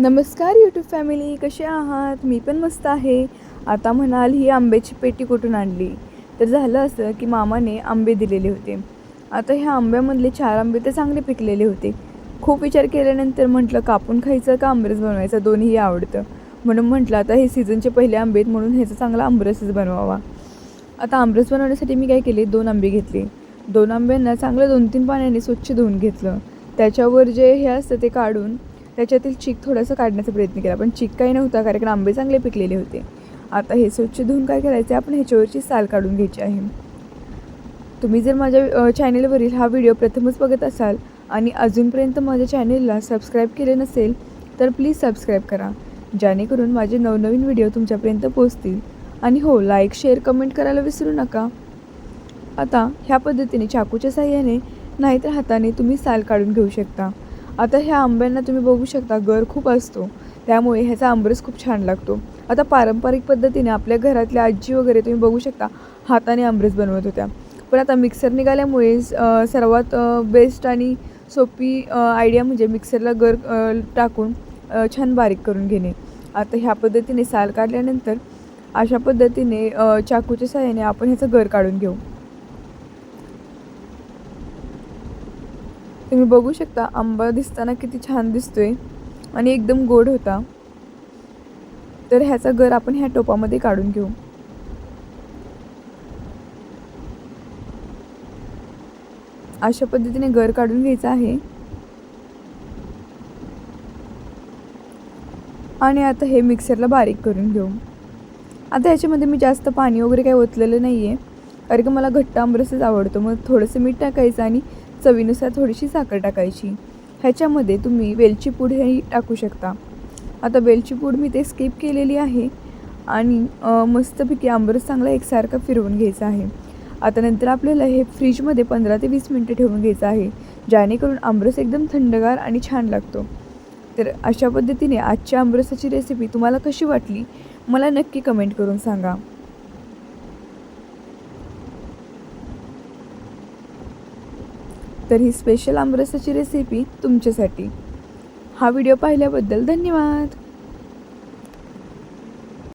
नमस्कार YouTube family कसे आहात? मी पण मस्त आहे. आता म्हणाल ही आंब्याची पेटी कुठून आणली? तर झालं असं की मामाने आंबे दिलेले होते. आता ह्या आंब्यामधले चार आंबे तर चांगले पिकलेले होते. खूप विचार केल्यानंतर म्हटलं कापून खायचं का आंबरस बनवायचा? दोन्हीही आवडतं. म्हणून म्हटलं आता हे सीझनचे पहिले आंबे आहेत म्हणून ह्याचा चांगला आंबरसच बनवावा. आता आंबरस बनवण्यासाठी मी काय केले? दोन आंबे घेतले. दोन आंब्यांना चांगलं दोन तीन पाण्याने स्वच्छ धुवून घेतलं. त्याच्यावर जे हे असतं ते काढून त्याच्यातील चीक थोडंसं काढण्याचा प्रयत्न केला. पण चीक काही नव्हता कारण आंबे चांगले पिकलेले होते. आता हे स्वच्छ धुवून काय करायचे आपण ह्याच्यावरची साल काढून घ्यायची आहे. तुम्ही जर माझ्या चॅनेलवरील हा व्हिडिओ प्रथमच बघत असाल आणि अजूनपर्यंत माझ्या चॅनेलला सबस्क्राईब केले नसेल तर प्लीज सबस्क्राईब करा. जेणेकरून माझे नवनवीन व्हिडिओ तुमच्यापर्यंत पोहोचतील. आणि हो लाईक शेअर कमेंट करायला विसरू नका. आता ह्या पद्धतीने चाकूच्या साह्याने नाहीतर हाताने तुम्ही साल काढून घेऊ शकता. आता ह्या आंब्यांना तुम्ही बघू शकता गर खूप असतो. त्यामुळे ह्याचा आंबरस खूप छान लागतो. आता पारंपरिक पद्धतीने आपल्या घरातल्या आजी वगैरे तुम्ही बघू शकता हाताने आंबरस बनवत होत्या. पण आता मिक्सर निघाल्यामुळे सर्वात बेस्ट आणि सोपी आयडिया म्हणजे मिक्सरला गर टाकून छान बारीक करून घेणे. आता ह्या पद्धतीने साल काढल्यानंतर अशा पद्धतीने चाकूच्या साह्याने आपण ह्याचं गर काढून घेऊ. तुम्ही बघू शकता आंबा दिसताना किती छान दिसतोय आणि एकदम गोड होता. तर ह्याचा गर आपण ह्या टोपामध्ये काढून घेऊ. अशा पद्धतीने गर काढून घ्यायचं आहे. आणि आता हे मिक्सरला बारीक करून घेऊ. आता ह्याच्यामध्ये मी जास्त पाणी वगैरे काही ओतलेलं नाही आहे कारण की मला घट्ट आंबरसच आवडतो. मग थोडंसं मीठ टाकायचं आणि चवीनुसार थोडीशी साखर टाकायची. ह्याच्यामध्ये तुम्ही वेलची पूडही टाकू शकता. आता वेलची पूड मी ते स्किप केलेली आहे आणि मस्तपैकी आंबरस चांगला एकसारखा फिरवून घ्यायचा आहे. आता नंतर आपल्याला हे फ्रीजमध्ये पंधरा ते वीस मिनटं ठेवून घ्यायचं आहे जेणेकरून आंबरस एकदम थंडगार आणि छान लागतो. तर अशा पद्धतीने आजच्या आंबरसाची रेसिपी तुम्हाला कशी वाटली मला नक्की कमेंट करून सांगा. तर ही स्पेशल आमरसाची रेसिपी तुमच्यासाठी. हा व्हिडिओ पाहिल्याबद्दल धन्यवाद.